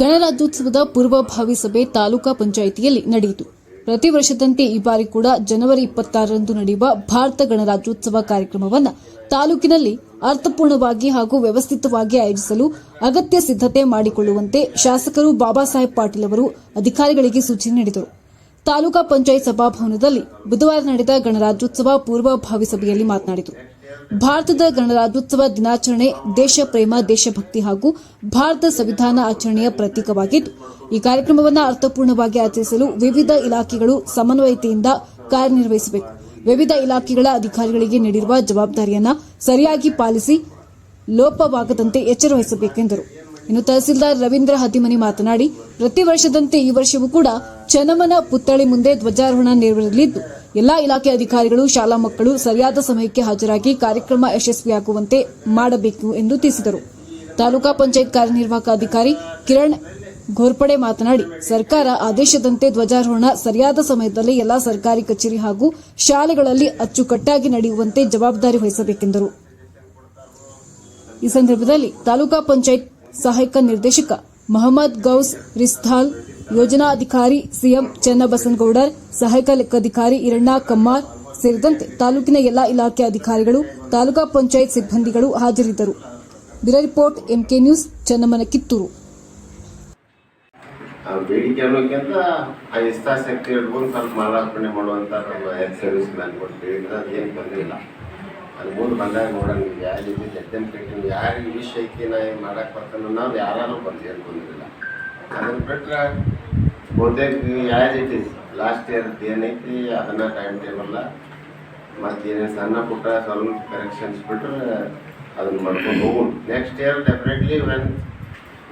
ಗಣರಾಜ್ಯೋತ್ಸವದ ಪೂರ್ವಭಾವಿ ಸಭೆ ತಾಲೂಕಾ ಪಂಚಾಯಿತಿಯಲ್ಲಿ ನಡೆಯಿತು. ಪ್ರತಿ ವರ್ಷದಂತೆ ಈ ಬಾರಿ ಕೂಡ ಜನವರಿ ಇಪ್ಪತ್ತಾರರಂದು ನಡೆಯುವ ಭಾರತ ಗಣರಾಜ್ಯೋತ್ಸವ ಕಾರ್ಯಕ್ರಮವನ್ನು ತಾಲೂಕಿನಲ್ಲಿ ಅರ್ಥಪೂರ್ಣವಾಗಿ ಹಾಗೂ ವ್ಯವಸ್ಥಿತವಾಗಿ ಆಯೋಜಿಸಲು ಅಗತ್ಯ ಸಿದ್ಧತೆ ಮಾಡಿಕೊಳ್ಳುವಂತೆ ಶಾಸಕರು ಬಾಬಾ ಸಾಹೇಬ್ ಪಾಟೀಲ್ ಅವರು ಅಧಿಕಾರಿಗಳಿಗೆ ಸೂಚನೆ ನೀಡಿದರು. ತಾಲೂಕಾ ಪಂಚಾಯತ್ ಸಭಾಭವನದಲ್ಲಿ ಬುಧವಾರ ನಡೆದ ಗಣರಾಜ್ಯೋತ್ಸವ ಪೂರ್ವಭಾವಿ ಸಭೆಯಲ್ಲಿ ಮಾತನಾಡಿದರು ಭಾರತದ ಗಣರಾಜ್ಯೋತ್ಸವ ದಿನಾಚರಣೆ ದೇಶ ಪ್ರೇಮ ದೇಶಭಕ್ತಿ ಹಾಗೂ ಭಾರತ ಸಂವಿಧಾನ ಆಚರಣೆಯ ಪ್ರತೀಕವಾಗಿದ್ದು, ಈ ಕಾರ್ಯಕ್ರಮವನ್ನು ಅರ್ಥಪೂರ್ಣವಾಗಿ ಆಚರಿಸಲು ವಿವಿಧ ಇಲಾಖೆಗಳು ಸಮನ್ವಯತೆಯಿಂದ ಕಾರ್ಯನಿರ್ವಹಿಸಬೇಕು. ವಿವಿಧ ಇಲಾಖೆಗಳ ಅಧಿಕಾರಿಗಳಿಗೆ ನೀಡಿರುವ ಜವಾಬ್ದಾರಿಯನ್ನು ಸರಿಯಾಗಿ ಪಾಲಿಸಿ ಲೋಪವಾಗದಂತೆ ಎಚ್ಚರ ವಹಿಸಬೇಕೆಂದರು ಇನ್ನು ತಹಸೀಲ್ದಾರ್ ರವೀಂದ್ರ ಹತಿಮನಿ ಮಾತನಾಡಿ, ಪ್ರತಿ ವರ್ಷದಂತೆ ಈ ವರ್ಷವೂ ಕೂಡ ಚನಮನ ಪುತ್ಥಳಿ ಮುಂದೆ ಧ್ವಜಾರೋಹಣ ನೆರವೇರಲಿದ್ದು ಎಲ್ಲಾ ಇಲಾಖೆ ಅಧಿಕಾರಿಗಳು, ಶಾಲಾ ಮಕ್ಕಳು ಸರಿಯಾದ ಸಮಯಕ್ಕೆ ಹಾಜರಾಗಿ ಕಾರ್ಯಕ್ರಮ ಯಶಸ್ವಿಯಾಗುವಂತೆ ಮಾಡಬೇಕು ಎಂದು ತಿಳಿಸಿದರು. ತಾಲೂಕಾ ಪಂಚಾಯತ್ ಕಾರ್ಯನಿರ್ವಾಹಕ ಅಧಿಕಾರಿ ಕಿರಣ್ ಘೋರ್ಪಡೆ ಮಾತನಾಡಿ, ಸರ್ಕಾರ ಆದೇಶದಂತೆ ಧ್ವಜಾರೋಹಣ ಸರಿಯಾದ ಸಮಯದಲ್ಲಿ ಎಲ್ಲಾ ಸರ್ಕಾರಿ ಕಚೇರಿ ಹಾಗೂ ಶಾಲೆಗಳಲ್ಲಿ ಅಚ್ಚುಕಟ್ಟಾಗಿ ನಡೆಯುವಂತೆ ಜವಾಬ್ದಾರಿ ವಹಿಸಬೇಕೆಂದರು. ಈ ಸಂದರ್ಭದಲ್ಲಿ ತಾಲೂಕಾ ಪಂಚಾಯತ್ ಸಹಾಯಕ ನಿರ್ದೇಶಕ ಮಹಮ್ಮದ್ ಗೌಸ್ ರಿಸ್ತಾಲ್ ಯೋಜನಾ ಅಧಿಕಾರಿ ಸಿಎಂ ಚನ್ನಬಸನಗೌಡರ್, ಸಹಾಯಕ ಲೆಕ್ಕಾಧಿಕಾರಿ ಇರಣ್ಣ ಕಮ್ಮಾರ್ ಸೇರಿದಂತೆ ತಾಲೂಕಿನ ಎಲ್ಲಾ ಇಲಾಖೆ ಅಧಿಕಾರಿಗಳು, ತಾಲೂಕಾ ಪಂಚಾಯತ್ ಸಿಬ್ಬಂದಿಗಳು ಹಾಜರಿದ್ದರು. Bureau report, MK news Channammana Kittur ಬೇಡಿಕೆ ಅನ್ನೋಕ್ಕಿಂತ ಆ ಇಚ್ಛಾಶಕ್ತಿ ಹಿಡ್ಕೊಂಡು ಸ್ವಲ್ಪ ಮಾಲಾರ್ಪಣೆ ಮಾಡುವಂಥ ನಮ್ಮ ಹೆಲ್ತ್ ಸರ್ವಿಸ್ ಮ್ಯಾನ್ ಕೊಟ್ಟು ಅದು ಏನು ಬಂದಿಲ್ಲ. ಅದು ಮುಂದೆ ಬಂದಾಗ ನೋಡೋಣ ಯಾರು ಇದು ಎದ್ದೆಮ್ ಕಟ್ಟಿ ಯಾರು ಈ ವಿಷಯಕ್ಕೆ ನಾ ಏನು ಮಾಡೋಕ್ಕೆ ಬರ್ತಾನೆ ನಾವು ಯಾರು ಬಂದು ಏನು ಅದನ್ನು ಬಿಟ್ರೆ ಬಹುತೇಕ as it is last year ಏನೈತಿ ಅದನ್ನ ಟೈಮ್ ಟೇಬಲ್ಲ ಮತ್ತು ಏನೇ ಸಣ್ಣ ಪುಟ್ಟ ಸ್ವಲ್ಪ ಕರೆಕ್ಷನ್ಸ್ ಬಿಟ್ಟು, ಅದನ್ನು ಮಾಡ್ಕೊಂಡು ಹೋಗೋಣ ನೆಕ್ಸ್ಟ್ ಇಯರ್ ಡೆಫಿನೆಟ್ಲಿ ವೆನ್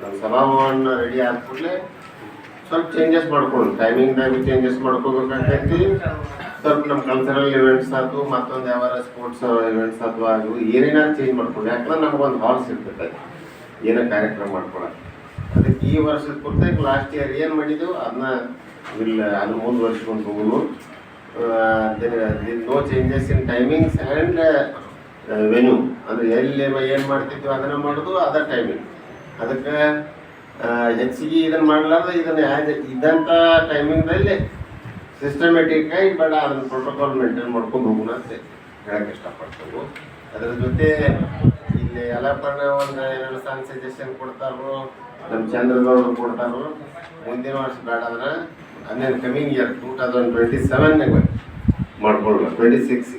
ನಮ್ಮ ಸಭಾಭವನ ರೆಡಿ ಆದ ಸ್ವಲ್ಪ ಚೇಂಜಸ್ ಮಾಡ್ಕೊಳ್ಳೋಣ. ಟೈಮಿಂಗ್ದಾಗ ಚೇಂಜಸ್ ಮಾಡ್ಕೋಬೇಕಾಗೈತಿ ಸ್ವಲ್ಪ ನಮ್ಮ ಕಲ್ಚರಲ್ ಇವೆಂಟ್ಸ್ ಆಯ್ತು ಮತ್ತೊಂದು ಯಾವಾರ ಸ್ಪೋರ್ಟ್ಸ್ ಇವೆಂಟ್ಸ್ ಅಥವಾ ಅದು ಏನೇನಾದ್ರು ಚೇಂಜ್ ಮಾಡ್ಕೊಳ್ಳಿ ಯಾಕಂದ್ರೆ ನಮ್ಗೆ ಒಂದು ಹಾಲ್ ಸಿಗ್ತೈತೆ ಏನೋ ಕಾರ್ಯಕ್ರಮ ಮಾಡ್ಕೊಳಕ್ಕೆ ಅದಕ್ಕೆ ಈ ವರ್ಷದ ಕುರಿತಾಗಿ ಲಾಸ್ಟ್ ಇಯರ್ ಏನು ಮಾಡಿದೆವು? ಅದನ್ನ ಇಲ್ಲ, ಅದು ಮುಂದುವರ್ಸ್ಕೊಂಡು ಹೋಗೋದು. No changes in timings and venue ಅಂದರೆ ಎಲ್ಲಿ ಏನು ಮಾಡ್ತಿದ್ವಿ ಅದನ್ನು ಮಾಡೋದು, ಅದ ಟೈಮಿಂಗ್ ಅದಕ್ಕೆ ಹೆಚ್ಚಿಗೆ ಇದನ್ನು ಮಾಡಲಾರ್ದೆ ಇದನ್ನು ಆ್ಯಸ್ ಇದ್ದಂಥ ಟೈಮಿಂಗ್ದಲ್ಲಿ ಸಿಸ್ಟಮೆಟಿಕ್ ಆಗಿ ಬೇಡ, ಅದನ್ನು ಪ್ರೋಟೋಕಾಲ್ ಮೇಂಟೈನ್ ಮಾಡ್ಕೊಂಡು ಹೋಗೋಣ ಅಂತ ಹೇಳಕ್ಕೆ ಇಷ್ಟಪಡ್ತೇವೆ. ಅದ್ರ ಜೊತೆ ಇಲ್ಲಿ ಯಲಪಣ್ಣ ಒಂದು ಎರಡು ಸಣ್ಣ ಸಜೆಷನ್ ಕೊಡ್ತಾರೋ ನಮ್ಮ ಚಂದ್ರಗೌಡರು ಕೊಡ್ತಾರು ಮುಂದಿನ ವರ್ಷ ಬೇಡ ಅಂದ್ರೆ ಹನ್ನೆರಡು coming year two thousand twenty ಸೆವೆನ್ನಾಗ ಮಾಡ್ಕೊಳ್ಬೇಕು ಟ್ವೆಂಟಿ ಸಿಕ್ಸ್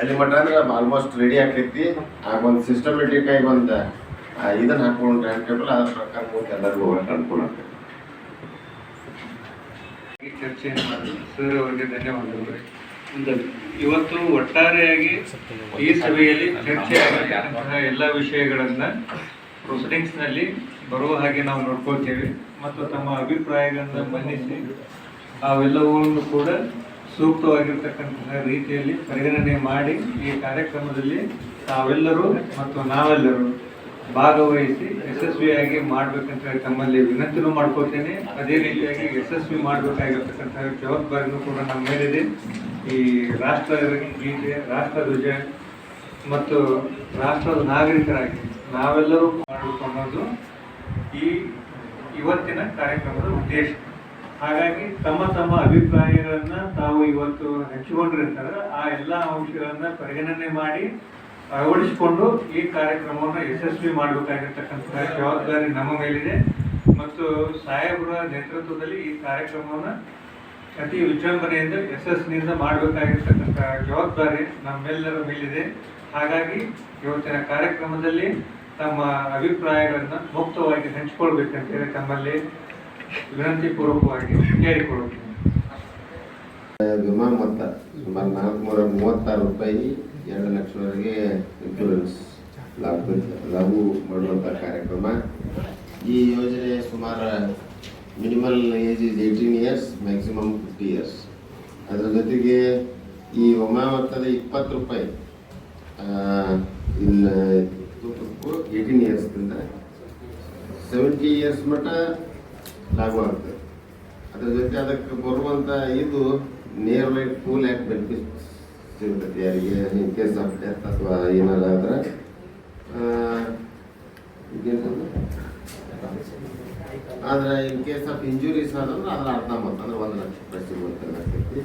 ಅಲ್ಲಿ ಮಟ್ಟ ಅಂದ್ರೆ ಆಲ್ಮೋಸ್ಟ್ ರೆಡಿ ಆಗ್ತೈತಿ ಆಗ ಒಂದು ಸಿಸ್ಟಮೆಟಿಕ್ ಆಗಿ ಒಂದು ಇದನ್ನ ಹಾಕೊಂಡು ಟೈಮ್ ಟೇಬಲ್ ಅದ್ರ ಪ್ರಕಾರ ಮುಂದೆ ಎಲ್ಲರಿಗೂ ಹೋಗಕ್ಕೆ ಅನುಕೂಲ ಆಗ್ತೈತಿ ಚರ್ಚೆಯನ್ನು ಮಾಡಿ. ಧನ್ಯವಾದಗಳು. ಇವತ್ತು ಒಟ್ಟಾರೆಯಾಗಿ ಈ ಸಭೆಯಲ್ಲಿ ಚರ್ಚೆ ಆಗಿರ್ತಕ್ಕಂತಹ ಎಲ್ಲ ವಿಷಯಗಳನ್ನ ಪ್ರೊಸೀಡಿಂಗ್ಸ್ನಲ್ಲಿ ಬರುವ ಹಾಗೆ ನಾವು ನೋಡ್ಕೊಳ್ತೇವೆ ಮತ್ತು ತಮ್ಮ ಅಭಿಪ್ರಾಯಗಳನ್ನು ಮನ್ನಿಸಿ ಅವೆಲ್ಲವನ್ನು ಕೂಡ ಸೂಕ್ತವಾಗಿರ್ತಕ್ಕಂತಹ ರೀತಿಯಲ್ಲಿ ಪರಿಗಣನೆ ಮಾಡಿ ಈ ಕಾರ್ಯಕ್ರಮದಲ್ಲಿ ತಾವೆಲ್ಲರೂ ಮತ್ತು ನಾವೆಲ್ಲರೂ ಭಾಗವಹಿಸಿ ಯಶಸ್ವಿಯಾಗಿ ಮಾಡ್ಬೇಕಂತ ತಮ್ಮಲ್ಲಿ ವಿನಂತಿನೂ ಮಾಡ್ಕೋತೇನೆ ಅದೇ ರೀತಿಯಾಗಿ ಯಶಸ್ವಿ ಮಾಡಬೇಕಾಗಿರ್ತಕ್ಕಂತಹ ಜವಾಬ್ದಾರಿನೂ ಕೂಡ ನಮ್ಮ ಮೇಲಿದೆ. ಈ ರಾಷ್ಟ್ರ ಗೀತೆ ರಾಷ್ಟ್ರ ಧ್ವಜ ಮತ್ತು ರಾಷ್ಟ್ರದ ನಾಗರಿಕರಾಗಿ ನಾವೆಲ್ಲರೂ ಮಾಡಬೇಕು ಅನ್ನೋದು ಈ ಇವತ್ತಿನ ಕಾರ್ಯಕ್ರಮದ ಉದ್ದೇಶ. ಹಾಗಾಗಿ ತಮ್ಮ ತಮ್ಮ ಅಭಿಪ್ರಾಯಗಳನ್ನು ತಾವು ಇವತ್ತು ಹಂಚಿಕೊಂಡಿರ್ತಾರೆ. ಆ ಎಲ್ಲ ಅಂಶಗಳನ್ನು ಪರಿಗಣನೆ ಮಾಡಿ ಅಳವಡಿಸಿಕೊಂಡು ಈ ಕಾರ್ಯಕ್ರಮವನ್ನು ಯಶಸ್ವಿ ಮಾಡಬೇಕಾಗಿರ್ತಕ್ಕಂತಹ ಜವಾಬ್ದಾರಿ ನಮ್ಮ ಮೇಲಿದೆ. ಮತ್ತು ಸಾಹೇಬರ ನೇತೃತ್ವದಲ್ಲಿ ಈ ಕಾರ್ಯಕ್ರಮವನ್ನು ಅತಿ ವಿಜೃಂಭಣೆಯಿಂದ ಯಶಸ್ಸಿನಿಂದ ಮಾಡಬೇಕಾಗಿರ್ತಕ್ಕಂತಹ ಜವಾಬ್ದಾರಿ ನಮ್ಮೆಲ್ಲರ ಮೇಲಿದೆ. ಹಾಗಾಗಿ ಇವತ್ತಿನ ಕಾರ್ಯಕ್ರಮದಲ್ಲಿ ತಮ್ಮ ಅಭಿಪ್ರಾಯಗಳನ್ನು ಮುಕ್ತವಾಗಿ ಹಂಚಿಕೊಳ್ಬೇಕಂತೇಳಿ ತಮ್ಮಲ್ಲಿ ವಿನಂತಿ ಪೂರ್ವಕವಾಗಿ ಕೇಳಿಕೊಳ್ಳುತ್ತೇನೆ. ವಿಮಾ ಮೊತ್ತ, ಸುಮಾರು ನಾಲ್ಕುನೂರ ಮೂವತ್ತಾರು ರೂಪಾಯಿ, ಎರಡು ಲಕ್ಷವರೆಗೆ ಇನ್ಶೂರೆನ್ಸ್ ಲಾಭ ಲಾಭ ಮಾಡುವಂಥ ಕಾರ್ಯಕ್ರಮ. ಈ ಯೋಜನೆ ಸುಮಾರು minimal age is eighteen years maximum fifty years. ಅದರ ಜೊತೆಗೆ ಈ ವಿಮಾ ಮೊತ್ತದ ಇಪ್ಪತ್ತು ರೂಪಾಯಿ ಇಲ್ಲ ಏಯ್ಟೀನ್ ಇಯರ್ಸ್ದಿಂದ ಸೆವೆಂಟಿ ಇಯರ್ಸ್ ಮಟ್ಟ ಲಾಗು ಆಗ್ತದೆ ಅದ್ರ ಜೊತೆ ಅದಕ್ಕೆ ಬರುವಂತ ಇದು ನೇರವಾಗಿ ಕೂಲ್ ಆ್ಯಕ್ಟ್ ಬೆನಿಫಿಟ್ಸ್ ಸಿಗ್ತದೆ ಯಾರಿಗೆ ಇನ್ ಕೇಸ್ ಆಫ್ ಡೆತ್ ಅಥವಾ ಏನಾರ ಆದ್ರೆ. ಇನ್ ಕೇಸ್ ಆಫ್ ಇಂಜುರೀಸ್ ಆದ್ರೆ ಅದ್ರ ಅರ್ಧ ಮೊತ್ತ, ಅಂದ್ರೆ ಒಂದು ಲಕ್ಷ ರೂಪಾಯಿ ಸಿಗುವಂಥದ್ದಾಗ್ತೈತಿ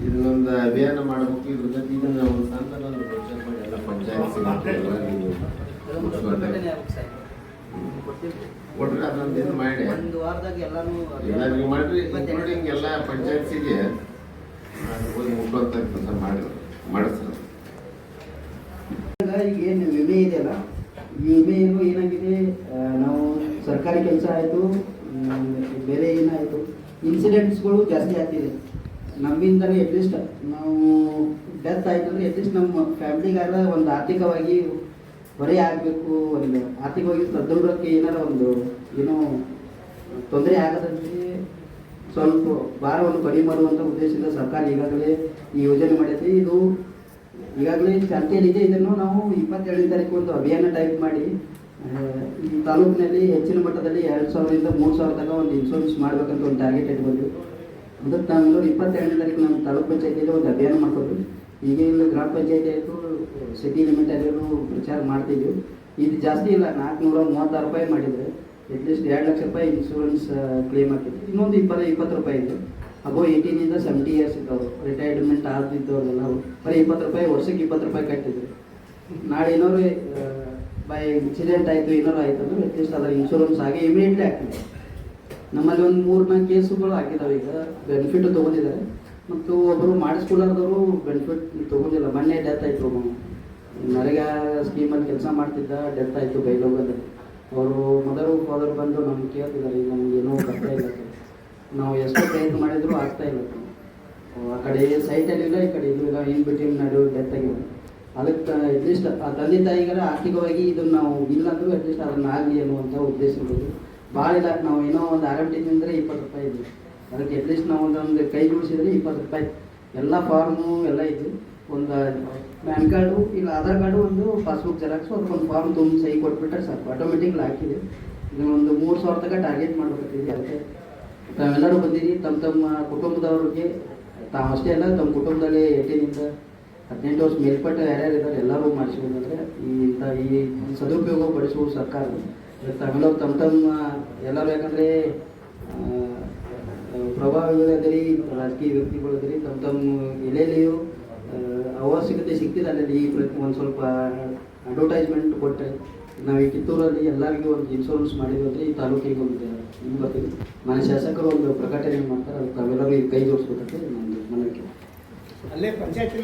ಇದನ್ನೊಂದು ಅಭಿಯಾನ ಮಾಡಬೇಕು ಇದ್ರ ಜೊತೆ ಇದನ್ನ ಒಂದು ಸಣ್ಣ ಒಂದು ಯೋಚನೆ ಮಾಡಿ ಎಲ್ಲ ಪಂಚಾಯತ್ ಕೊಟ್ರೆ ಅದೊಂದು ಇದು ಮಾಡಿ. ಒಂದು ವಾರದಾಗ ಎಲ್ಲಾನು ಎಲ್ಲರಿಗೂ ಮಾಡ್ರಿ ಇನ್ಕ್ಲೂಡಿಂಗ್ ಎಲ್ಲ ಪಂಚಾಯತ್ಸಿಗೆ ಹೋಗಿ ಮುಟ್ಟುವಂಥ ಕೆಲಸ ಮಾಡಿದ್ರು ಮಾಡಿಸ್ತಾರೆ ಈಗ ಏನು ವಿಮೆ ಇದೆಯಲ್ಲ ಈ ವಿಮೆಯನ್ನು ಏನಾಗಿದೆ? ನಾವು ಸರ್ಕಾರಿ ಕೆಲಸ ಆಯಿತು ಬೇರೆ ಏನಾಯಿತು? ಇನ್ಸಿಡೆಂಟ್ಸ್ಗಳು ಜಾಸ್ತಿ ಆಗ್ತಿದೆ. ನಮ್ಮಿಂದಲೇ ಅಟ್ಲೀಸ್ಟ್ ನಾವು ಡೆತ್ ಆಯಿತು ಅಂದರೆ ಅಟ್ಲೀಸ್ಟ್ ನಮ್ಮ ಫ್ಯಾಮಿಲಿಗಾರ ಒಂದು ಆರ್ಥಿಕವಾಗಿ ಹೊರೆ ಆಗಬೇಕು, ಒಂದು ಆರ್ಥಿಕವಾಗಿ ಸದೃಢಕ್ಕೆ ಏನಾರ ಒಂದು ಏನೋ ತೊಂದರೆ ಆಗದಂತೆ ಸ್ವಲ್ಪ ಭಾರವನ್ನು ಕಡಿಮೆ ಮಾಡುವಂಥ ಉದ್ದೇಶದಿಂದ ಸರ್ಕಾರ ಈಗಾಗಲೇ ಈ ಯೋಜನೆ ಮಾಡಿದೆ. ಇದು ಈಗಾಗಲೇ ಚರ್ಚೆಯಲ್ಲಿದೆ ಇದನ್ನು ನಾವು ಇಪ್ಪತ್ತೇಳನೇ ತಾರೀಕು ಒಂದು ಅಭಿಯಾನ ಟೈಪ್ ಮಾಡಿ ಈ ತಾಲೂಕಿನಲ್ಲಿ ಹೆಚ್ಚಿನ ಮಟ್ಟದಲ್ಲಿ ಎರಡು ಸಾವಿರದಿಂದ ಮೂರು ಸಾವಿರ ತನಕ ಒಂದು ಇನ್ಶೂರೆನ್ಸ್ ಮಾಡಬೇಕಂತ ಒಂದು ಟಾರ್ಗೆಟ್ ಇಟ್ಕೊಂಡು ಅದಕ್ಕೆ ನೋಡಿ ಇಪ್ಪತ್ತೆರಡನೇ ತಾರೀಕು ನಮ್ಮ ತಾಲೂಕು ಪಂಚಾಯತಿಯಲ್ಲಿ ಒಂದು ಅಭಿಯಾನ ಮಾಡ್ಕೊಂಡು ಈಗ ಇಲ್ಲಿ ಗ್ರಾಮ ಪಂಚಾಯತಿ ಆಯಿತು ಸಿಟಿ ಲಿಮಿಟ್ ಆಗಿರೋ ಪ್ರಚಾರ ಮಾಡ್ತಿದ್ವಿ ಇದು ಜಾಸ್ತಿ ಇಲ್ಲ, ನಾಲ್ಕುನೂರ ಮೂವತ್ತಾರು ರೂಪಾಯಿ ಮಾಡಿದರೆ ಅಟ್ಲೀಸ್ಟ್ ಎರಡು ಲಕ್ಷ ರೂಪಾಯಿ ಇನ್ಶೂರೆನ್ಸ್ ಕ್ಲೇಮ್ ಆಗ್ತಿತ್ತು ಇನ್ನೊಂದು ಇಪ್ಪತ್ತು ಇಪ್ಪತ್ತು ರೂಪಾಯಿ ಇದೆ. ಅಬೋ ಏಯ್ಟೀನಿಂದ ಸೆವೆಂಟಿ ಇಯರ್ಸ್ ರಿಟೈರ್ಡ್ಮೆಂಟ್ ರಿಟೈರ್ಮೆಂಟ್ ಅವರು. ಬರೀ ಇಪ್ಪತ್ತು ರೂಪಾಯಿ, ವರ್ಷಕ್ಕೆ ಇಪ್ಪತ್ತು ರೂಪಾಯಿ ಕಟ್ಟಿದ್ರು ನಾಳೆ ಏನಾದ್ರು ಬೈ ಇನ್ಸಿಡೆಂಟ್ ಆಯಿತು ಏನಾರು ಆಯಿತು ಅಂದ್ರೆ ಅಟ್ಲೀಸ್ಟ್ ಅದರ ಇನ್ಶೂರೆನ್ಸ್ ಆಗಿ ಇಮಿಡಿಯೇಟ್ಲಿ ಆಗ್ತದೆ. ನಮ್ಮಲ್ಲಿ ಒಂದು ಮೂರು ನಾಲ್ಕು ಕೇಸುಗಳು ಆಗಿದಾವೆ ಈಗ. ಬೆನಿಫಿಟ್ ತೊಗೊಂಡಿದ್ದಾರೆ. ಮತ್ತು ಒಬ್ಬರು ಮಾಡಿಸ್ಕೊಳ್ಳೋದವರು ಬೆನಿಫಿಟ್ ತೊಗೊಂಡಿಲ್ಲ. ಮೊನ್ನೆ ಡೆತ್ ಆಯಿತು ಒಬ್ಬ ನರೇಗಾ ಸ್ಕೀಮಲ್ಲಿ ಕೆಲಸ ಮಾಡ್ತಿದ್ದ ಡೆತ್ ಆಯಿತು ಬೈಲೋಗದಲ್ಲಿ ಅವರು ಮದರು ಫಾದರ್ ಬಂದು ನಮ್ಗೆ ಕೇಳ್ತಿದ್ದಾರೆ. ಈಗ ನಮ್ಗೆ ಏನೋ ಬರ್ತಾ ಇಲ್ಲ. ನಾವು ಎಷ್ಟೋ ಪ್ರಯತ್ನ ಮಾಡಿದ್ರು ಆಗ್ತಾ ಇಲ್ಲ. ಆ ಕಡೆ ಸೈಟಲ್ಲಿ ಇಲ್ಲ, ಈ ಕಡೆ ಇದು ಇಲ್ಲ. ಇನ್ ಬಿಟ್ವೀನ್ ನಡು ಡೆತ್ ಆಗಿಲ್ಲ ಅದಕ್ಕೆ ಅಟ್ಲೀಸ್ಟ್ ಆ ತಂದೆ ತಾಯಿಗರ ಆರ್ಥಿಕವಾಗಿ ಇದನ್ನು ನಾವು ಇಲ್ಲ ಅಂದ್ರೂ ಅಟ್ಲೀಸ್ಟ್ ಅದನ್ನ ಆಗಲಿ ಅನ್ನುವಂಥ ಉದ್ದೇಶ ಭಾಳ ಇಲ್ಲ ನಾವು ಏನೋ ಒಂದು ಆರಂಭ ತಿಂದರೆ ಇಪ್ಪತ್ತು ರೂಪಾಯಿ ಇದೆ ಅದಕ್ಕೆ ಅಟ್ಲೀಸ್ಟ್ ನಾವು ಒಂದೊಂದು ಕೈ ಜೋಡಿಸಿದ್ರೆ ಇಪ್ಪತ್ತು ರೂಪಾಯಿ. ಎಲ್ಲ ಫಾರ್ಮು ಎಲ್ಲ ಇದೆ ಒಂದು ಪ್ಯಾನ್ ಕಾರ್ಡು, ಇಲ್ಲ ಆಧಾರ್ ಕಾರ್ಡು, ಒಂದು ಪಾಸ್ಬುಕ್ ಜೆರಾಕ್ಸು ಅದಕ್ಕೊಂದು ಫಾರ್ಮ್ ತುಂಬ ಸಹಿ ಕೊಟ್ಬಿಟ್ರೆ ಸಾಕು. ಆಟೋಮೆಟಿಕ್ಲಿ ಹಾಕಿದೆ ಒಂದು ಮೂರು ಸಾವಿರ ತನಕ ಟಾರ್ಗೆಟ್ ಮಾಡಬೇಕಿದೆ ಅದಕ್ಕೆ. ತಾವೆಲ್ಲರೂ ಬಂದಿರಿ. ತಮ್ಮ ತಮ್ಮ ಕುಟುಂಬದವ್ರಿಗೆ, ತಾವು ಅಷ್ಟೇ ಅಲ್ಲ, ತಮ್ಮ ಕುಟುಂಬದಲ್ಲಿ ಏಟೀನಿಂದ ಹದಿನೆಂಟು ವರ್ಷ ಮೇಲ್ಪಟ್ಟ ಯಾರ್ಯಾರು ಇದ್ದಾರೆ ಎಲ್ಲರೂ ಮಾಡಿಸ್ಬೋದಂದ್ರೆ ಈ ಇಂಥ ಈ ಸದುಪಯೋಗ ಪಡಿಸುವುದು ಸರ್ಕಾರ ಅದಕ್ಕೆ ತಾವೆಲ್ಲರೂ ತಮ್ಮ ತಮ್ಮ ಎಲ್ಲರೂ ಯಾಕಂದರೆ ಅದರಿ ರಾಜಕೀಯ ವ್ಯಕ್ತಿಗಳಿದ್ದೀರಿ ತಮ್ಮ ತಮ್ಮ ಎಲ್ಲೆಲ್ಲಿಯೂ ಅವಶ್ಯಕತೆ ಸಿಗ್ತಿದೆ ಅಲ್ಲಿ ಈ ಒಂದು ಸ್ವಲ್ಪ ಅಡ್ವರ್ಟೈಸ್ಮೆಂಟ್ ಕೊಟ್ಟರೆ ನಾವು ಈ ಕಿತ್ತೂರಲ್ಲಿ ಎಲ್ಲರಿಗೂ ಒಂದು ಇನ್ಶೂರೆನ್ಸ್ ಮಾಡಿದ್ರೆ ಈ ತಾಲೂಕಿಗೆ ಒಂದು ನಿಮ್ಗೆ ಬರ್ತೀವಿ ಮನೆ ಶಾಸಕರು ಒಂದು ಪ್ರಕಟಣೆ ಮಾಡ್ತಾರೆ, ಅದು ತಾವೆಲ್ಲರೂ ಕೈ ಜೋಡಿಸ್ಬೇಕಂತ ನಮ್ಮದು ಮನವಿ ಅಲ್ಲೇ ಪಂಚಾಯತ್